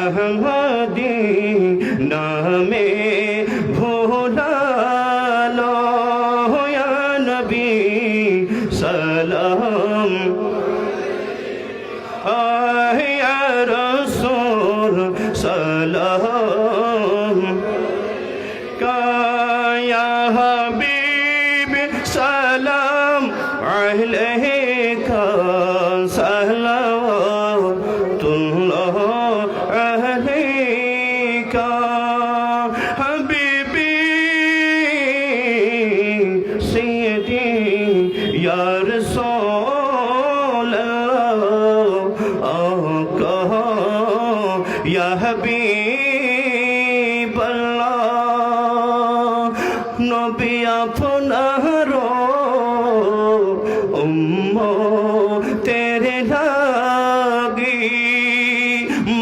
আহমদি নামে ভোলালো নবী সালাম। আহিয়া রসুল সালাম। কায়া হাবিব সালাম। আহলে কা সালাম ইয়া হাবিব আল্লাহ নবী আপনার উম্মো তেরে লাগি।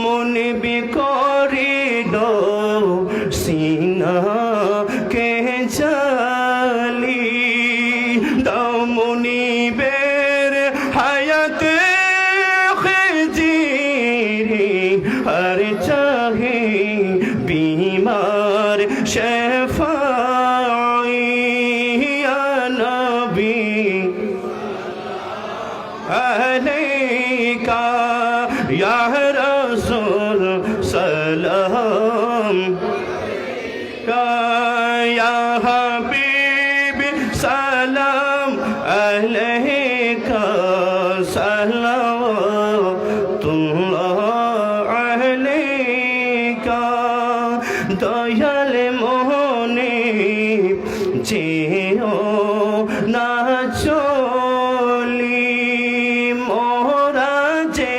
মনে বিকরি সিনা কে চালি। দাও মনি বের হায়াতে খেজি হর চাহে বিমার শেফাই নবী আলাইকা ইয়া রাসূল সালাম। ইয়া হাবিব সালাম। আলাইকা সালাম। দয়াল মোহনে চেয়েও না চলি। মোরা যে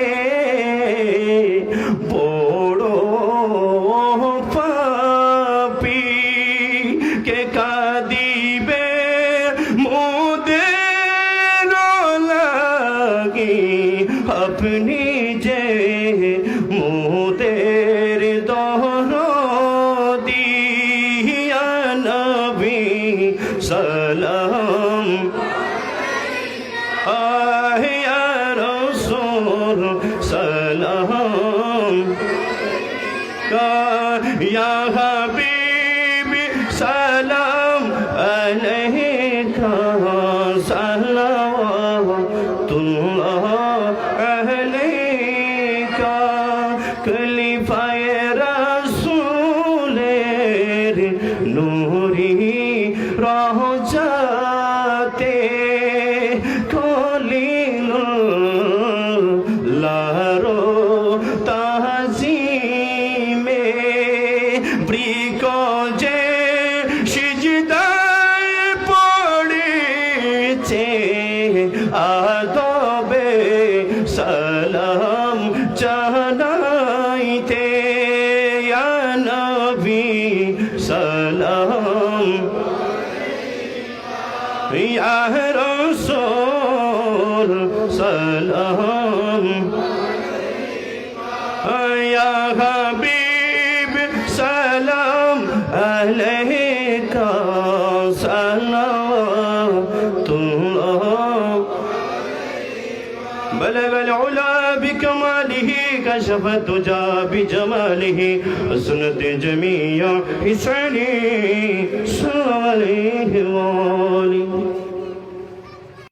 বড় পাপি, কে কাদিবে মোদের লাগি? আপনি যে মোদের সালাম। আহিয়া রসুল সালাম। কায়া হাবিবি সালাম আলাইকা সালাম তুল্লাহ বৃক যে সিজদায় পড়েছে আদবে সালাম জানাইতে। নবী সালাম। ইয়া রাসূল সালাম। حبيب سلام عليك صلوات الله بلغ العلا بكماله كشف الدجى بجماله حسنت جميع حسنه صلى عليه وآله